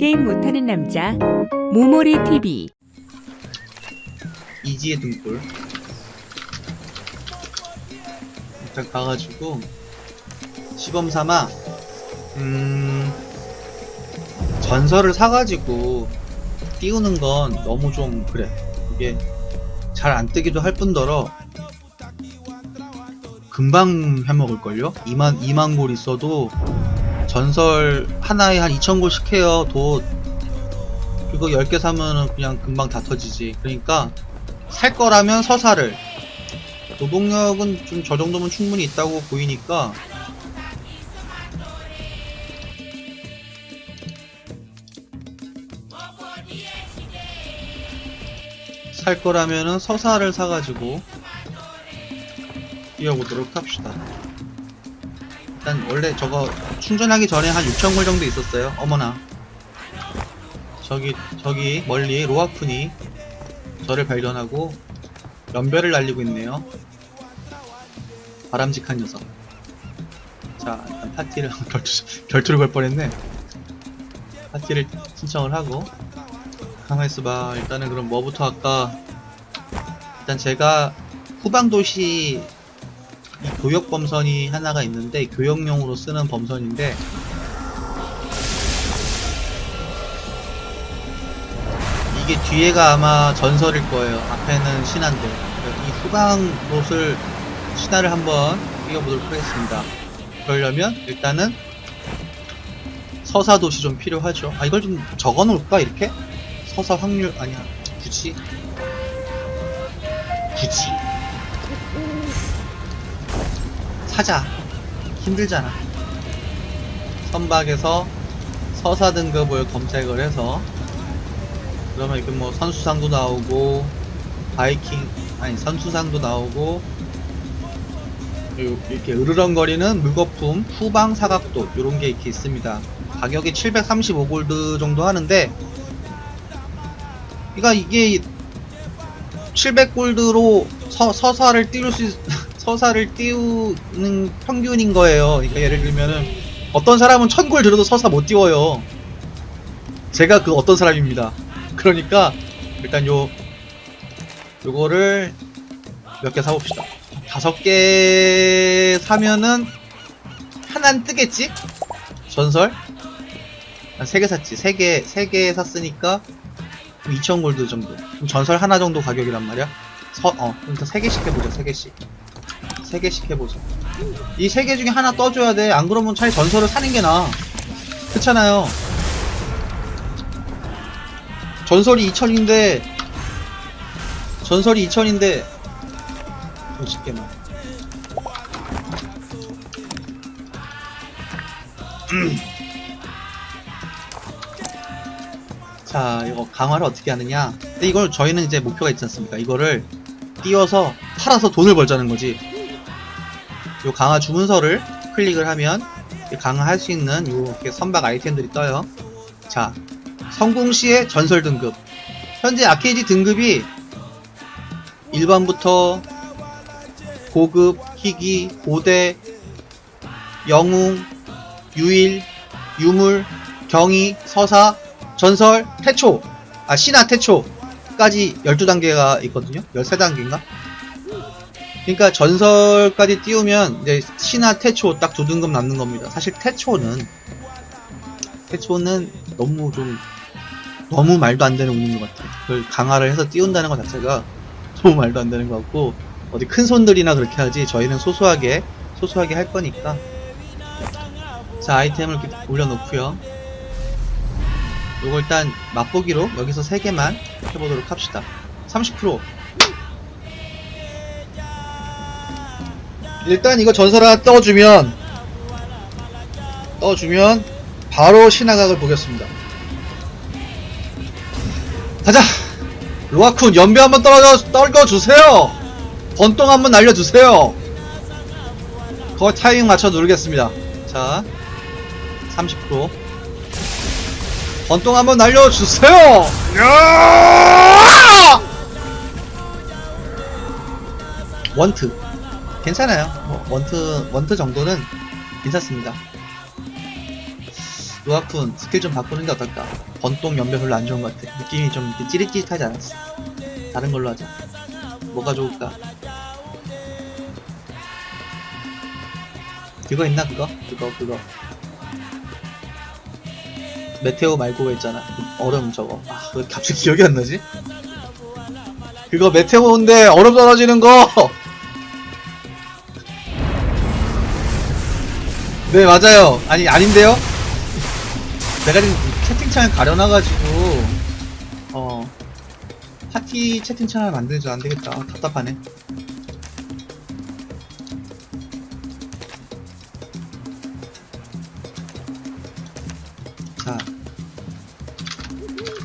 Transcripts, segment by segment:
게임 못하는 남자 모모리 TV 이지의 등골. 일단 가가지고 시범 삼아 음 전설을 사가지고 띄우는 건 너무 좀 그래. 이게 잘 안 뜨기도 할 뿐더러 금방 해먹을걸요? 2만 2만 골 있어도 전설 하나에 한 2천 골씩 해요. 도 그거 10개 사면은 그냥 금방 다 터지지. 그러니까 살 거라면 서사를. 노동력은 좀 저 정도면 충분히 있다고 보이니까. 살 거라면은 서사를 사가지고 뛰어보도록 합시다. 일단 원래 저거 충전하기 전에 한 6,000골 정도 있었어요. 어머나. 저기 저기 멀리 로아쿤이 저를 발견하고 연별을 날리고 있네요. 바람직한 녀석. 자, 일단 파티를 결투, 결투를 걸 뻔했네. 파티를 신청을 하고 가만 있어봐. 일단은 그럼 뭐부터 할까? 일단 제가 후방 도시 이 교역 범선이 하나가 있는데 교역용으로 쓰는 범선인데 이게 뒤에가 아마 전설일 거예요. 앞에는. 그러니까 이 후방 롯을 신화를 한번 뛰어보도록 하겠습니다. 그러려면 일단은 서사 도시 좀 필요하죠. 아 이걸 좀 적어 놓을까 이렇게? 서사 확률 아니야. 굳이 굳이 사자 힘들잖아. 선박에서 서사 등급을 검색을 해서 그러면 이렇게 뭐 선수상도 나오고 바이킹 아니 선수상도 나오고 요- 이렇게 으르렁거리는 물거품 후방 사각도 이런 게 이렇게 있습니다. 가격이 735 골드 정도 하는데 그러니까 이게 700 골드로 서, 서사를 띄울 수 있, 서사를 띄우는 평균인 거예요. 그러니까 예를 들면은 어떤 사람은 1000골 들어도 서사 못 띄워요. 제가 그 어떤 사람입니다. 그러니까 일단 요 요거를 몇 개 사봅시다. 다섯 개 사면은 하나는 뜨겠지? 전설? 한 세 개 샀지. 세 개, 세 개 샀으니까 2,000골드 정도. 전설 하나 정도 가격이란 말이야. 서, 어, 그러니까 세 개씩 해보자, 세 개씩. 세 개씩 해보자. 이 세 개 중에 하나 떠줘야 돼. 안 그러면 차라리 전설을 사는 게 나아. 그렇잖아요. 전설이 2000인데 전설이 2000인데 50개만 자 이거 강화를 어떻게 하느냐 근데 이걸 저희는 이제 목표가 있지 않습니까 이거를 띄워서 팔아서 돈을 벌자는 거지 요 강화 주문서를 클릭을 하면 이 강화할 수 있는 요렇게 선박 아이템들이 떠요 자 성공 시의 전설 등급. 현재 아케이지 등급이 1번부터 고급, 희귀, 고대, 영웅, 유일, 유물, 경이, 서사, 전설, 태초, 아, 신화 태초까지 12단계가 있거든요. 13단계인가? 그러니까 전설까지 띄우면 이제 신화 태초 딱 두 등급 남는 겁니다. 사실 태초는 태초는 너무 좀 너무 말도 안 되는 운인 것 같아요. 그걸 강화를 해서 띄운다는 것 자체가 너무 말도 안 되는 것 같고 어디 큰 손들이나 그렇게 하지 저희는 소소하게 소소하게 할 거니까 자 아이템을 이렇게 올려놓고요. 요거 일단 맛보기로 여기서 3개만 해보도록 합시다. 30% 일단 이거 전설 하나 떠주면 떠주면 바로 신화각을 보겠습니다. 가자! 로아쿤 연배 한번 떨어져, 떨궈주세요! 번똥 한번 날려주세요! 그거 타이밍 맞춰 누르겠습니다. 자, 30% 번똥 한번 날려주세요! 야! 원트. 괜찮아요. 뭐, 원트, 원트 정도는 괜찮습니다. 루아쿤 스킬 좀 바꾸는 게 어떨까? 번똥 연배 별로 안 좋은 것 같아. 느낌이 좀 이렇게 찌릿찌릿하지 않았어. 다른 걸로 하자. 뭐가 좋을까? 그거 있나 그거? 그거 그거. 메테오 말고가 있잖아. 그 얼음 저거. 아, 왜 갑자기 기억이 안 나지? 그거 메테오인데 얼음 떨어지는 거! 네, 맞아요. 아니, 아닌데요? 내가 지금 채팅창을 가려놔가지고, 어, 파티 채팅창을 만들죠. 안 되겠다. 아, 답답하네. 자.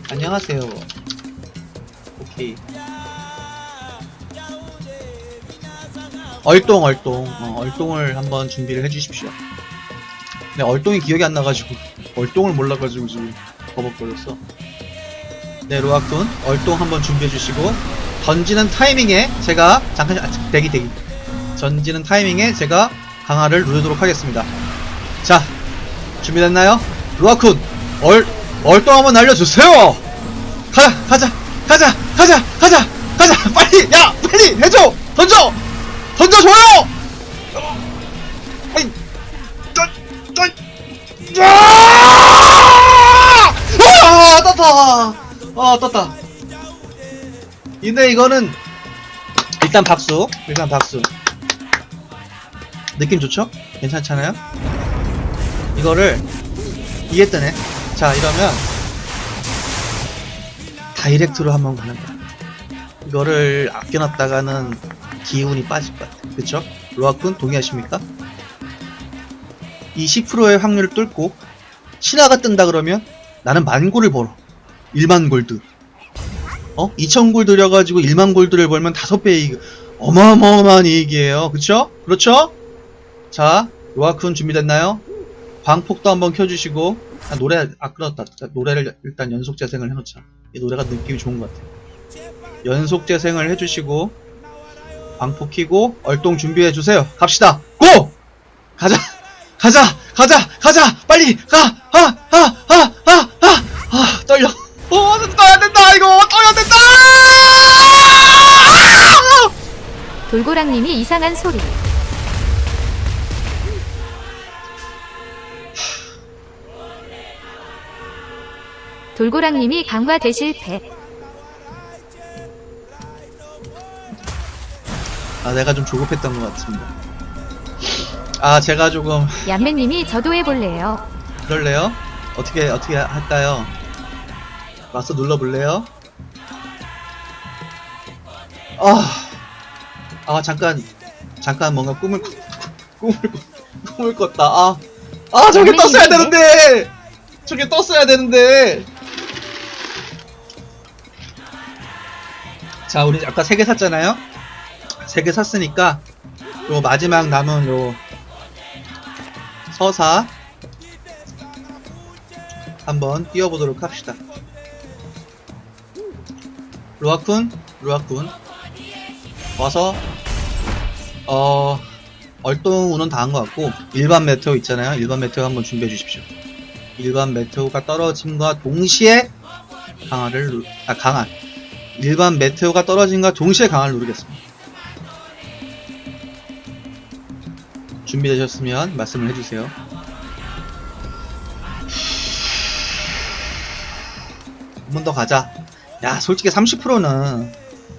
안녕하세요. 오케이. 얼똥, 얼똥. 어, 얼똥을 한번 준비를 해주십시오. 네, 얼똥이 기억이 안 나가지고, 얼똥을 몰라가지고 지금 버벅거렸어. 네, 로아쿤, 얼똥 한번 준비해 주시고, 던지는 타이밍에 제가, 잠깐, 아, 대기, 대기. 던지는 타이밍에 제가 강화를 누르도록 하겠습니다. 자, 준비됐나요? 로아쿤, 얼, 얼똥 한번 날려주세요! 가자, 가자, 가자, 가자, 가자, 가자! 빨리! 야! 빨리! 해줘! 던져! 던져줘요! 짠, 아! 떴다! 아, 떴다. 근데 이거는, 일단 박수. 일단 박수. 느낌 좋죠? 괜찮잖아요? 이거를, 이게 뜨네. 자, 이러면, 다이렉트로 한번 가는 거야. 이거를 아껴놨다가는 기운이 빠질 것 같아. 그쵸? 로아쿤 동의하십니까? 이 10%의 확률을 뚫고 신화가 뜬다 그러면 나는 만 골을 벌어. 1만 골드. 어? 2천 골 들여가지고 1만 골드를 벌면 5배 이익. 어마어마한 이익이에요. 그쵸? 그렇죠? 자, 로아쿤 준비됐나요? 광폭도 한번 켜주시고 아, 노래 아 끊었다. 자, 노래를 일단 연속 재생을 해놓자. 이 노래가 느낌이 좋은 것 같아. 연속 재생을 해주시고 광폭 키고 얼동 준비해 주세요. 갑시다. 고! 가자. 가자. 가자. 가자. 빨리 가. 아! 아! 아! 아! 아! 아! 떨려. 어, 떠야 된다. 이거 떠야 된다. 돌고랑님이 이상한 소리. 돌고랑님이 강화 대 실패. 아, 내가 좀 조급했던 것 같습니다. 아, 제가 조금 얌매님이 저도 해볼래요. 그럴래요? 어떻게 어떻게 할까요? 와서 눌러볼래요? 아, 아 잠깐 잠깐 뭔가 꿈을 꿨- 꿈을 꿨- 꿈을 꿨다. 아, 아 저게 왜 떴어야 이러지? 되는데 저게 떴어야 되는데. 자, 우리 아까 세 개 샀잖아요. 세 개 샀으니까 요 마지막 남은 요 서사 한번 띄워보도록 합시다. 루아쿤, 루아쿤. 와서, 어, 얼동 운은 다한 것 같고, 일반 메테오 있잖아요. 일반 메테오 한번 준비해 주십시오. 일반 메테오가 떨어짐과 동시에 강화를, 누, 아, 강화. 일반 메테오가 떨어짐과 동시에 강화를 누르겠습니다. 준비되셨으면 말씀을 해주세요. 한 번 더 가자. 야, 솔직히 30%는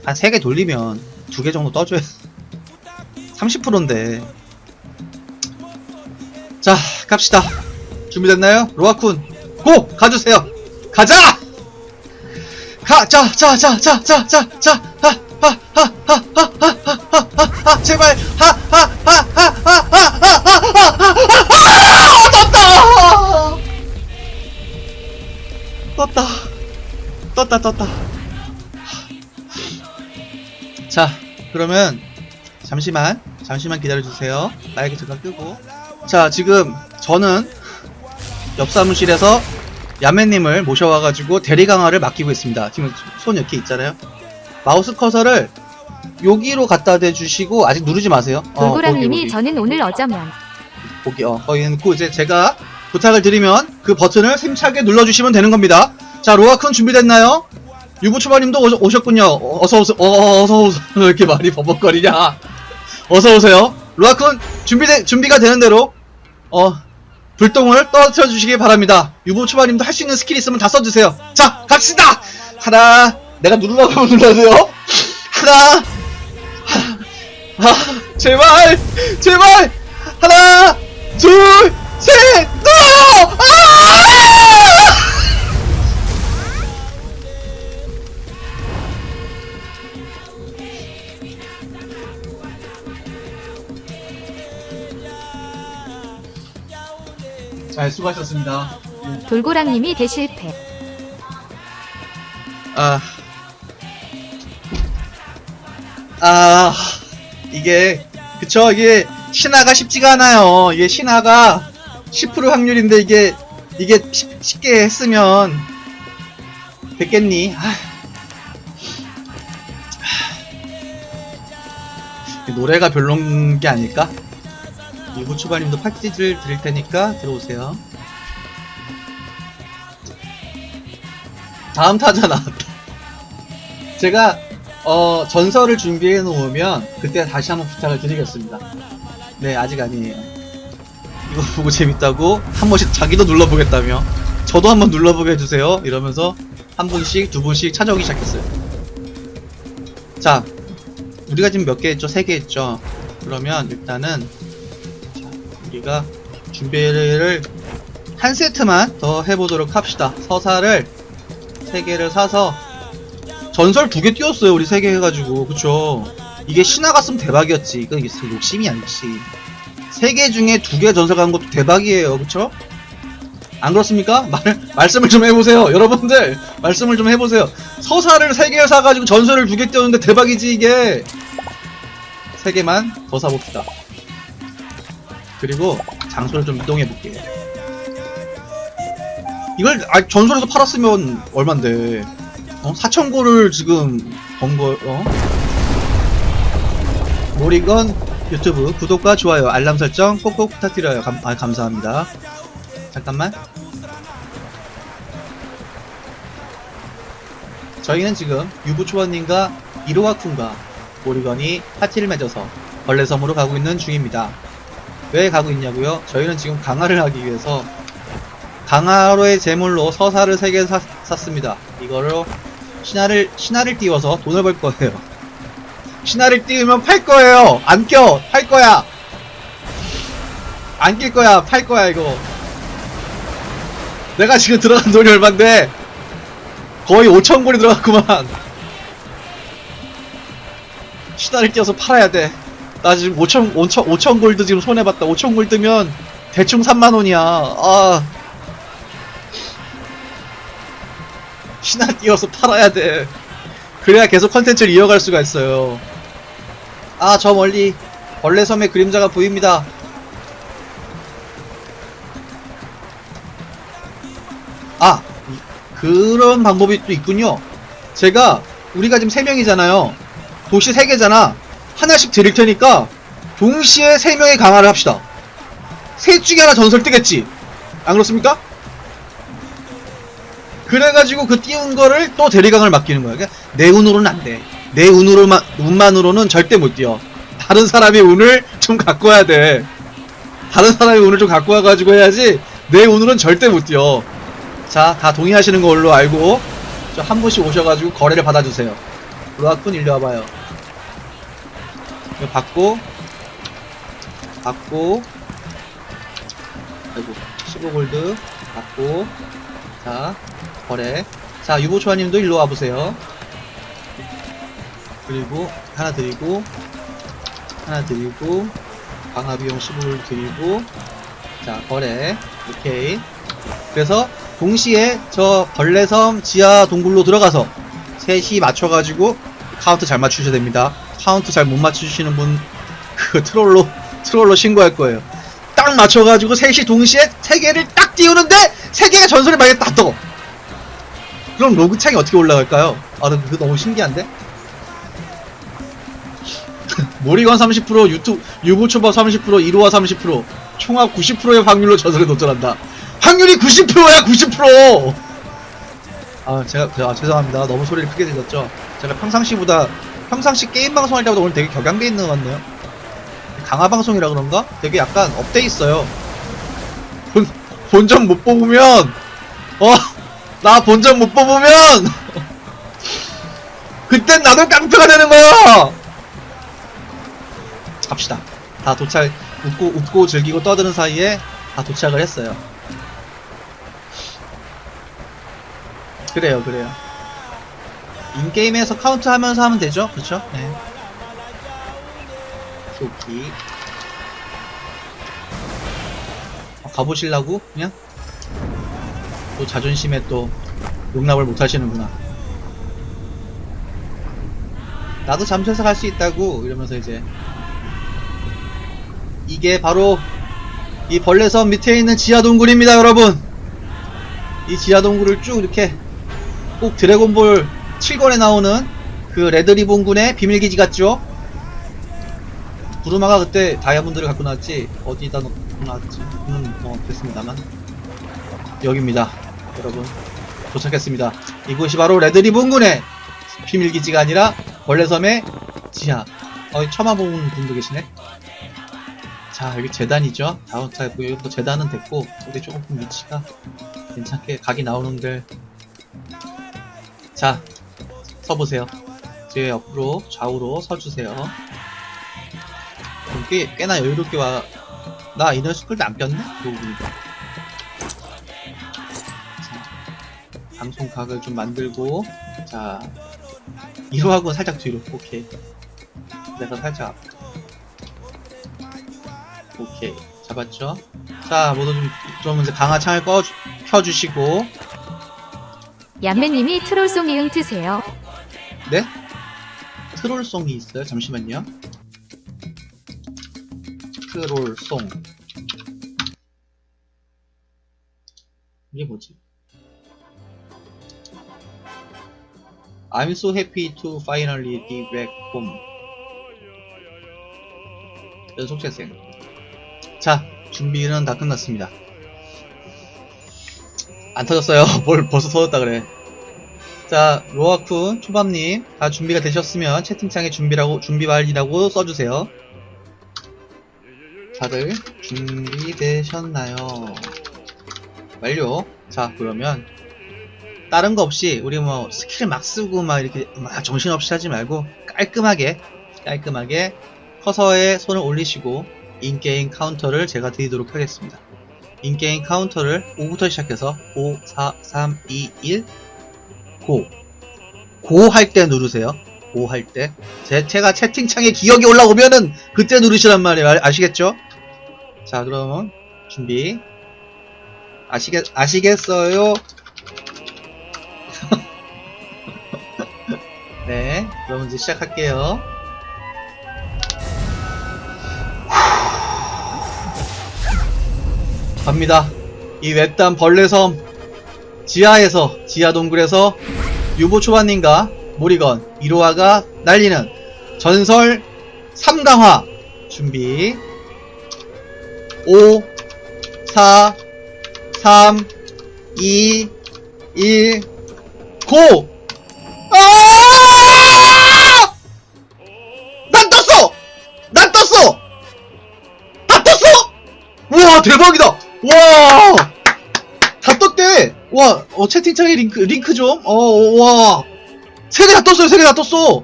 한 3개 돌리면 2개 정도 떠줘야 30%인데. 자, 갑시다. 준비됐나요? 로아쿤, 고! 가주세요! 가자! 가! 자, 자, 자, 자, 자, 자, 자, 하, 하, 하, 하, 하, 하, 하, 하, 하, 하, 제발, 하, 하, 하, 하, 하, 하, 하, 하, 하, 하, 떴다! 떴다. 떴다, 떴다. 자, 그러면, 잠시만, 잠시만 기다려주세요. 마이크 잠깐 끄고. 자, 지금, 저는, 옆 사무실에서, 야매님을 모셔와가지고, 대리 강화를 맡기고 있습니다. 지금 손 이렇게 있잖아요. 마우스 커서를, 여기로 갖다 대주시고, 아직 누르지 마세요. 어, 거기, 돌고랑님이 거기. 저는 오늘 어쩌면 거기, 어, 거기는 그, 이제 제가, 부탁을 드리면 그 버튼을 힘차게 눌러주시면 되는 겁니다. 자, 로아쿤 준비됐나요? 유부초바님도 오셨, 오셨군요. 어, 어서 오세요. 어, 어서 오세요. 왜 이렇게 말이 버벅거리냐? 어서 오세요. 로아쿤 준비돼 준비가 되는 대로 어 불똥을 떨어뜨려 주시기 바랍니다. 유부초바님도 할 수 있는 스킬 있으면 다 써주세요. 자, 갑시다. 하나, 내가 누르라고 하면 눌러야 돼요. 하나, 아, 제발, 제발, 하나, 둘, 셋, 눌러! 아! 잘 수고하셨습니다. 돌고랑님이 대실패. 아, 아, 이게, 그쵸, 이게, 신화가 쉽지가 않아요. 이게 신화가 10% 확률인데, 이게, 이게 쉽- 쉽게 했으면, 됐겠니? 아. 아. 노래가 별론 게 아닐까? 추가님도 팟찌를 드릴 테니까 들어오세요. 다음 타자 나왔다. 제가 어, 전설을 준비해 놓으면 그때 다시 한번 부탁을 드리겠습니다. 네, 아직 아니에요. 이거 보고 재밌다고 한 번씩 자기도 눌러보겠다며 저도 한번 눌러보게 해주세요. 이러면서 한 분씩 두 분씩 찾아오기 시작했어요. 자, 우리가 지금 몇 개 했죠? 세 개 했죠? 그러면 일단은 자, 우리가 준비를 한 세트만 더 해보도록 합시다. 서사를 세 개를 사서 전설 두 개 띄웠어요. 우리 세 개 해가지고 그쵸? 이게 신화 갔으면 대박이었지. 이거 이게 욕심이야 욕심. 세개 중에 두 개 전설 간 것도 대박이에요. 그쵸? 안 그렇습니까? 말, 말씀을 좀 해보세요. 여러분들, 말씀을 좀 해보세요. 서사를 세 개 사가지고 전설을 두 개 띄웠는데 대박이지, 이게. 세 개만 더 사봅시다. 그리고 장소를 좀 이동해볼게요. 이걸 아, 전설에서 팔았으면 얼만데 어? 4천고를 지금 번 거, 어? 모리건 유튜브 구독과 좋아요 알람 설정 꼭꼭 부탁드려요 감, 아, 감사합니다 잠깐만 저희는 지금 유부초원님과 이로와쿤과 모리건이 파티를 맺어서 벌레섬으로 가고 있는 중입니다 왜 가고 있냐고요? 저희는 지금 강화를 하기 위해서 강화로의 제물로 서사를 3개 사, 샀습니다. 이거로 신화를, 신화를 띄워서 돈을 벌 거예요. 신화를 띄우면 팔 거예요! 안 껴! 팔 거야! 안 낄 거야! 팔 거야, 이거. 내가 지금 들어간 돈이 얼만데, 거의 5천 골이 들어갔구만. 신화를 띄워서 팔아야 돼. 나 지금 5천, 5천, 5천 골드 지금 손해 봤다. 5천 골드면 대충 3만 원이야. 아. 신화 띄워서 팔아야 돼. 그래야 계속 컨텐츠를 이어갈 수가 있어요. 아, 저 멀리 벌레 섬의 그림자가 보입니다. 아, 이- 그런 방법이 또 있군요. 제가, 우리가 지금 3명이잖아요. 도시 3개잖아. 하나씩 드릴 테니까, 동시에 3명의 강화를 합시다. 셋 중에 하나 전설 뜨겠지? 안 그렇습니까? 그래가지고 그 띄운 거를 또 대리강을 맡기는 거야. 그러니까 내 운으로는 안 돼. 내 운으로만, 운만으로는 절대 못 뛰어. 다른 사람의 운을 좀 갖고 와야 돼. 다른 사람의 운을 좀 갖고 와가지고 해야지 내 운으로는 절대 못 뛰어. 자, 다 동의하시는 걸로 알고 저한 분씩 오셔가지고 거래를 받아주세요. 로아쿤 일로 와봐요. 이거 받고 받고 아이고 15골드 받고 자 거래. 자 유보초아님도 일로 와보세요. 그리고 하나 드리고 하나 드리고 강화비용 15를 드리고 자 거래. 오케이. 그래서 동시에 저 벌레섬 지하 동굴로 들어가서 셋이 맞춰가지고 카운트 잘 맞추셔야 됩니다. 카운트 잘 못 맞추시는 분 그 트롤로 트롤로 신고할 거예요. 딱 맞춰가지고 셋이 동시에 세 개를 딱 띄우는데 세 개의 전설이 만약에 딱 떠. 그럼 로그 창이 어떻게 올라갈까요? 아, 나 그거 너무 신기한데? 모리건 30%, 유튜, 유부초밥 30%, 이로와 30%, 총합 90%의 확률로 전설에 도전한다. 확률이 90%야 90%! 아 제가 아, 죄송합니다 너무 소리를 크게 들렸죠 제가 평상시보다 평상시 게임 방송할 때보다 오늘 되게 격양돼 있는 것 같네요 강화 방송이라 그런가? 되게 약간 업돼 있어요 본, 본전 못 뽑으면 어? 나 본전 못 뽑으면 그땐 나도 깡패가 되는 거야 갑시다 다 도착 웃고 웃고 즐기고 떠드는 사이에 다 도착을 했어요 그래요, 그래요. 인게임에서 카운트 하면서 하면 되죠? 그쵸? 네. 좋기. 어, 가보실라고? 그냥? 또 자존심에 또 용납을 못 하시는구나. 나도 잠수해서 갈 수 있다고 이러면서 이제 이게 바로 이 벌레섬 밑에 있는 지하 동굴입니다, 여러분. 이 지하 동굴을 쭉 이렇게 꼭 드래곤볼 7권에 나오는 그 레드리본군의 비밀기지 같죠? 부르마가 그때 다이아몬드를 갖고 나왔지 어디다 놓고 나왔지 음, 뭐 됐습니다만 여기입니다 여러분 도착했습니다 이곳이 바로 레드리본군의 비밀기지가 아니라 벌레섬의 지하 어 처음 본 분도 계시네 자 여기 재단이죠 자 여기부터 재단은 됐고 여기 조금 위치가 괜찮게 각이 나오는데 자, 서보세요. 제 옆으로 좌우로 서주세요. 좀 꽤, 꽤나 여유롭게 와. 나 이너 스쿨도 안 꼈네? 그러고 보니까. 방송 각을 좀 만들고, 자, 1호하고 살짝 뒤로. 오케이. 내가 살짝. 앞. 오케이. 잡았죠? 자, 모두 좀, 좀 이제 강화 창을 꺼, 켜주시고, 얌매님이 트롤송 이응 트세요. 네? 트롤송이 있어요? 잠시만요. 트롤송. I'm so happy to finally be back home. 연속 재생. 자, 준비는 다 끝났습니다. 안 터졌어요. 뭘 벌써 터졌다 그래. 자, 로아쿤, 초밥님, 다 준비가 되셨으면 채팅창에 준비라고, 준비 완이라고 써주세요. 다들 준비되셨나요? 완료. 자, 그러면, 다른 거 없이, 우리 뭐, 스킬 막 쓰고 막 이렇게 막 정신없이 하지 말고, 깔끔하게, 깔끔하게, 커서에 손을 올리시고, 인게임 카운터를 제가 드리도록 하겠습니다. 인게임 카운터를 5부터 시작해서, 5, 4, 3, 2, 1, 고. 고 할 때 누르세요. 고 할 때. 제, 제가 채팅창에 기억이 올라오면은 그때 누르시란 말이에요. 아- 아시겠죠? 자, 그러면 준비. 아시겠, 아시겠어요? 네. 그럼 이제 시작할게요. 갑니다. 이 외딴 벌레섬 지하에서 지하 동굴에서 유보 초반님과 모리건 1호화가 날리는 전설 3강화 준비 5 4 3 2 1 고! 아! 난 떴어! 난 떴어! 다 떴어! 우와 대박이다! 와! 다 떴대! 와, 어, 채팅창에 링크, 링크 좀? 어, 어, 와. 세 개 다 떴어요, 세 개 다 떴어!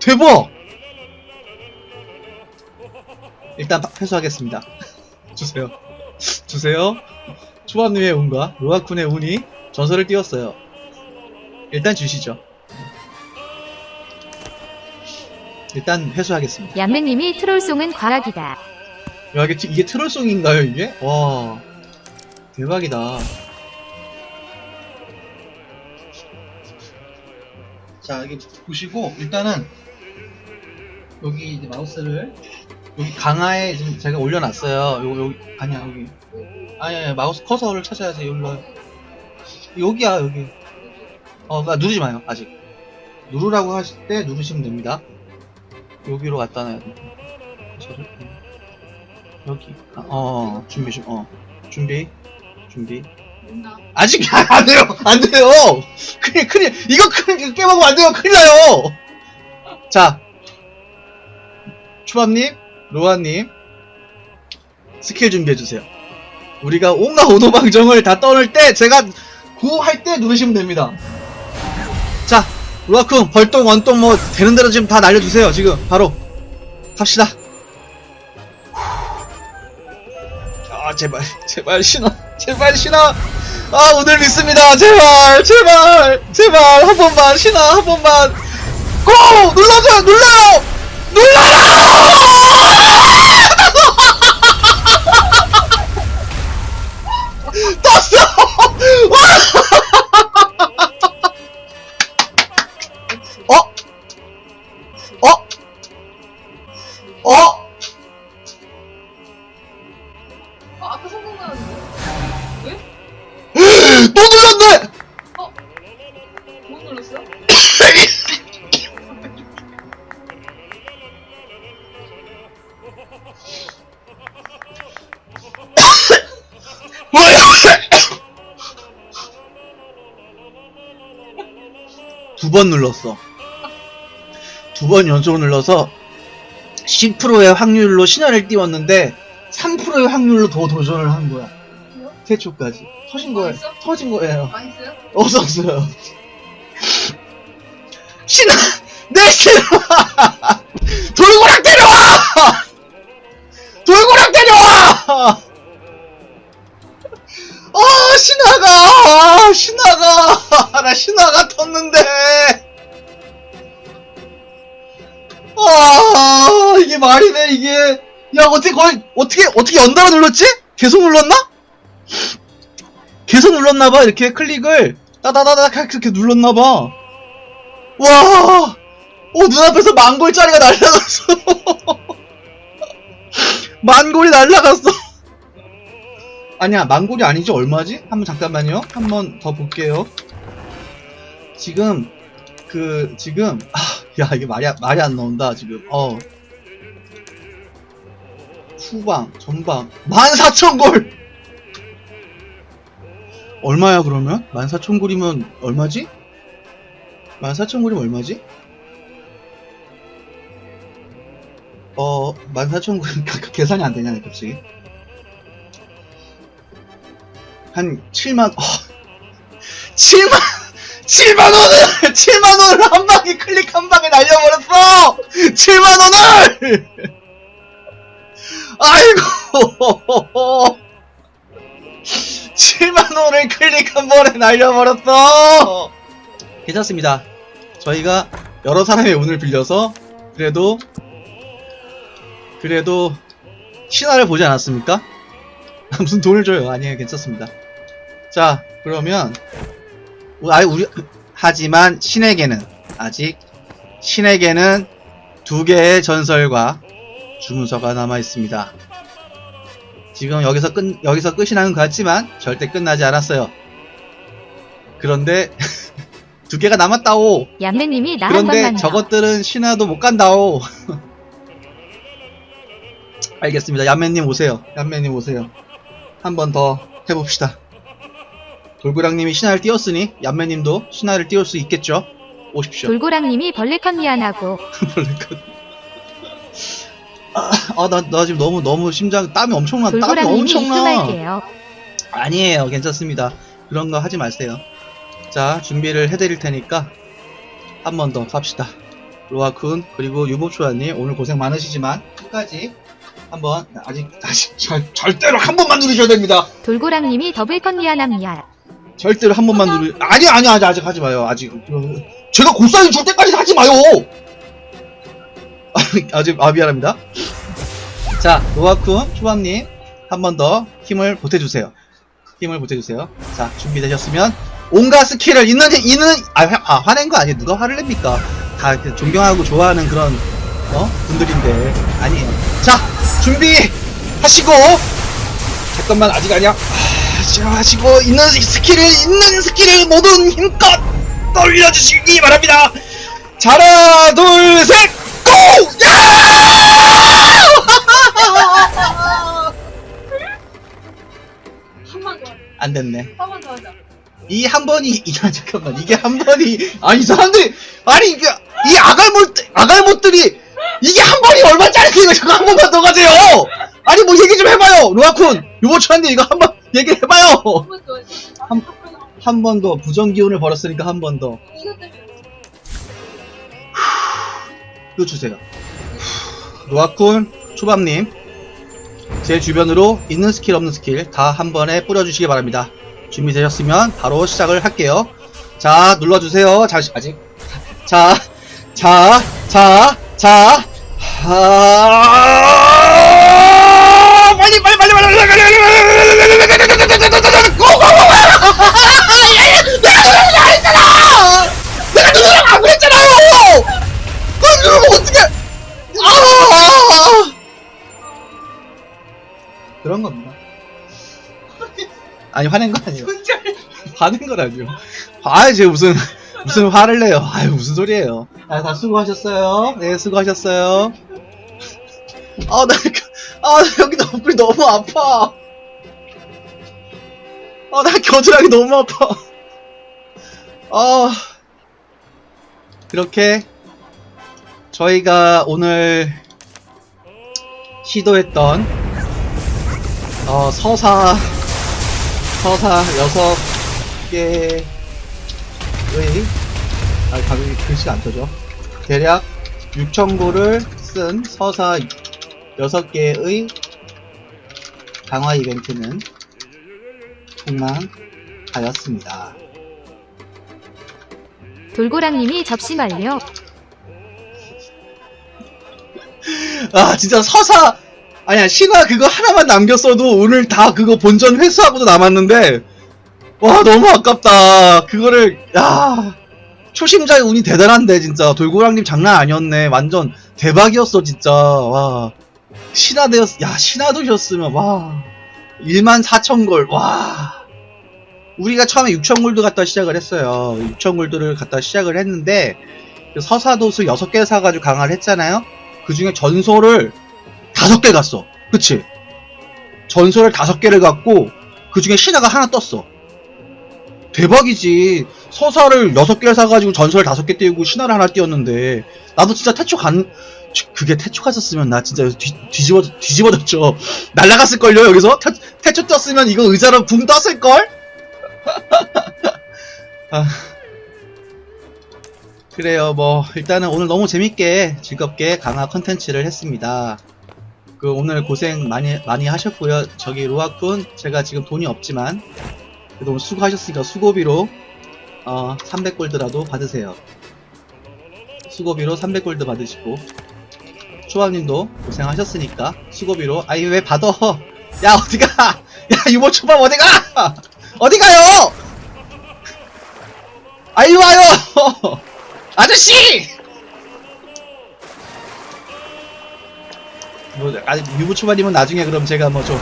대박! 일단 바- 회수하겠습니다. 주세요. 주세요. 초밥님의 운과 로아쿤의 운이 전설을 띄웠어요. 일단 주시죠. 일단 회수하겠습니다. 얌매님이 트롤송은 과학이다. 야, 이게, 트- 이게 트롤송인가요, 이게? 와. 대박이다. 자, 여기 보시고, 일단은, 여기 이제 마우스를, 여기 강화에 지금 제가 올려놨어요. 요, 여기, 아니야, 여기. 아니, 아니, 마우스 커서를 찾아야지, 여기로. 여기야, 여기. 어, 나 누르지 마요, 아직. 누르라고 하실 때 누르시면 됩니다. 여기로 갖다 놔야 돼. 저를, 여기 아, 어 준비 좀 어 준비 준비. 뭔가 아직 안 돼요! 안 돼요! 큰일, 큰일, 이거 큰일, 깨먹으면 안 돼요! 큰일 나요! 자. 초밥님, 로아님, 스킬 준비해주세요. 우리가 온갖 오도방정을 다 떠날 때, 제가 구할 때 누르시면 됩니다. 자, 로아쿵, 벌똥, 원똥 뭐, 되는 대로 지금 다 날려주세요. 지금, 바로. 갑시다. 아, 제발, 제발, 신어. 제발, 신어. 아, 오늘 믿습니다. 제발, 제발, 제발, 한 번만, 신어, 한 번만. 고! 눌러줘요, 눌러요! 눌러 번 눌렀어. 두 번 연속으로 눌러서 10%의 확률로 신화를 띄웠는데 3%의 확률로 더 도전을 한 거야. 최초까지. 터진 거예요. 터진 거예요. 없었어요. 신화! 내 신화! 돌고락 때려와! 돌고락 때려와! 아, 신화가! 아, 신화가! 나 신화가 텄는데! 말이 돼, 이게. 야, 어떻게 거의, 어떻게, 어떻게 연달아 눌렀지? 계속 눌렀나? 계속 눌렀나봐, 이렇게 클릭을. 따다다닥 이렇게 눌렀나봐. 와! 어, 눈앞에서 만골짜리가 날라갔어. 만골이 날라갔어. 아니야, 만골이 아니지, 얼마지? 한번 잠깐만요. 한번 더 볼게요. 지금, 그, 지금, 아, 야, 이게 말이, 안- 말이 안 나온다, 지금. 어. 후방, 전방, 14,000골! 얼마야, 그러면? 14,000골이면 얼마지? 14,000골이면 얼마지? 어, 14,000골, 계산이 안 되냐, 갑자기. 한 7만, 어, 7만, 7만 원을! 7만 원을 한 방에 클릭 한 방에 날려버렸어! 7만 원을! 아이고! 7만 원을 클릭 한 번에 날려버렸어! 괜찮습니다. 저희가 여러 사람의 운을 빌려서 그래도 그래도 신화를 보지 않았습니까? 무슨 돈을 줘요? 아니에요, 괜찮습니다. 자, 그러면 우- 아이 우리 하지만 신에게는 아직 신에게는 두 개의 전설과 주문서가 남아 있습니다. 지금 여기서 끝 여기서 끝이 나는 것 같지만 절대 끝나지 않았어요. 그런데 두 개가 남았다오. 얌매님이 나한 그런데. 저것들은 신화도 못 간다오. 알겠습니다. 얌매님 오세요. 얌매님 오세요. 한 번 더 해봅시다. 돌고랑님이 신화를 띄웠으니 얌매님도 신화를 띄울 수 있겠죠? 오십시오. 돌고랑님이 벌레컨 미안하고 벌레컷. 아, 나, 나 지금 너무, 너무 심장, 땀이 엄청나, 땀이 돌고랑님이 엄청나. 입금할게요. 아니에요. 괜찮습니다. 그런 거 하지 마세요. 자, 준비를 해드릴 테니까 한 번 더 갑시다. 로아쿤 그리고 유복초아님 오늘 고생 많으시지만 끝까지 한번 아직 아직 절, 절대로 한 번만 누르셔야 됩니다. 돌고랑님이 더블컨 미안합니다. 절대로 한 번만 누르. 아니 아니 아니 아직 하지 마요. 아직 그, 제가 고사인 줄 때까지 하지 마요. 아직 아 미안합니다. 자 로아쿤 초밥님 한 번 더 힘을 보태주세요. 힘을 보태주세요. 자 준비되셨으면 온갖 스킬을 있는 있는 아, 화- 아 화낸 거 아니에요. 누가 화를 냅니까? 다 존경하고 좋아하는 그런 어 분들인데 아니에요. 자 준비 하시고 잠깐만 아직 아니야. 아, 하시고 있는 스킬을 있는 스킬을 모든 힘껏 돌려주시기 바랍니다. 자, 하나 둘셋 고! 야! 한번 더. 아안 됐네. 한 번 더 하자. 이 한 번이 이 잠깐만 이게 한 번이 아니 이 사람들이 아니 이게 이 아갈못 아갈못들이 이게 한 번이 얼마짜리 이거 저거 한 번만 더 가세요. 아니 뭐 얘기 좀 해봐요 로아쿤 요모초한테 이거 한 번 얘기를 해봐요. 한 번 더. 한 번 더 부정 기운을 벌었으니까 한 번 더. 이것 때문에. 이거 주세요. 노아쿤, 초밥님, 제 주변으로 있는 스킬 없는 스킬 다 한 번에 뿌려주시기 바랍니다. 준비되셨으면 바로 시작을 할게요. 자, 눌러주세요. 자, 아직. 자, 자, 자, 자. 아, 빨리, 빨리, 빨리, 빨리, 빨리, 빨리, 빨리, 빨리, 빨리, 빨리, 빨리, 빨리, 빨리, 빨리, 빨리, 고, 고, 고, 고. 내가 누르라고 했잖아! 내가 누르라고 안 그랬잖아요! 그걸 누르면 어떡해! 아! 그런 겁니다. 아니, 화낸 거 아니에요. 화낸 거라뇨. 아, 이제 무슨, 무슨 화를 내요. 아유, 무슨 소리예요. 아, 다 수고하셨어요. 네, 수고하셨어요. 아, 나, 아, 나 여기 너무, 너무 아파. 아, 나 겨드랑이 너무 아파. 아, 그렇게 저희가 오늘 시도했던 어, 서사 서사 여섯 개의 아 가격이 글씨가 안 터져 대략 6,000구를 쓴 서사 6개의 강화 이벤트는 폭망하였습니다. 돌고랑님이 접시 완료. 아 진짜 서사 아니야 신화 그거 하나만 남겼어도 오늘 다 그거 본전 회수하고도 남았는데 와 너무 아깝다. 그거를 야 초심자의 운이 대단한데 진짜. 돌고랑님 장난 아니었네. 완전 대박이었어 진짜. 와. 신화 되었 야 신화 되셨으면 와. 1만 4천 골와. 우리가 처음에 6천 골드 갖다 시작을 했어요. 6천 골드를 갖다 시작을 했는데 그 서사도수 6개 사가지고 강화를 했잖아요 그 중에 전설을 다섯 개 갔어. 그치? 전설을 다섯 개를 갖고 그 중에 신화가 하나 떴어. 대박이지. 서사를 여섯 개를 사가지고 전설 다섯 개 띄우고 신화를 하나 띄웠는데 나도 진짜 태초 간 그게 태초 갔었으면 나 진짜 뒤, 뒤집어 뒤집어졌죠. 날라갔을 걸요 여기서 태, 태초 떴으면 이거 의자로 붕 떴을 걸? 아. 그래요, 뭐, 일단은 오늘 너무 재밌게, 즐겁게 강화 컨텐츠를 했습니다. 그, 오늘 고생 많이, 많이 하셨고요. 저기, 로아쿤, 제가 지금 돈이 없지만, 그래도 오늘 수고하셨으니까 수고비로, 어, 300골드라도 받으세요. 수고비로 300골드 받으시고, 초밥님도 고생하셨으니까, 수고비로, 아이, 왜 받아? 야, 어디가! 야, 유모 초밥 어디가! 어디가요! 아, 일로 와요! 아저씨! 뭐, 아, 유부초밥님은 나중에 그럼 제가 뭐 좀,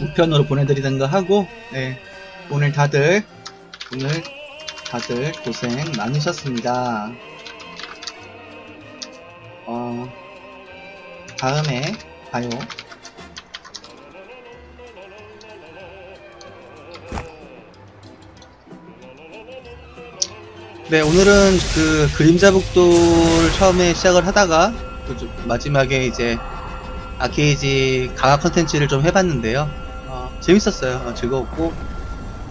우편으로 보내드리던가 하고, 네. 오늘 다들, 오늘 다들 고생 많으셨습니다. 어, 다음에 봐요. 네, 오늘은 그 그림자 북도를 처음에 시작을 하다가 마지막에 이제 아케이지 강화 컨텐츠를 좀 해봤는데요. 어, 재밌었어요. 어, 즐거웠고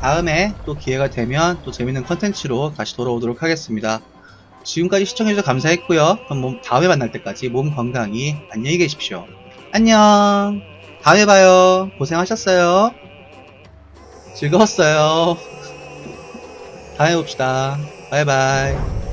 다음에 또 기회가 되면 또 재밌는 컨텐츠로 다시 돌아오도록 하겠습니다. 지금까지 시청해주셔서 감사했고요. 그럼 몸- 다음에 만날 때까지 몸 건강히 안녕히 계십시오. 안녕. 다음에 봐요. 고생하셨어요. 즐거웠어요. 다음에 봅시다. 拜拜。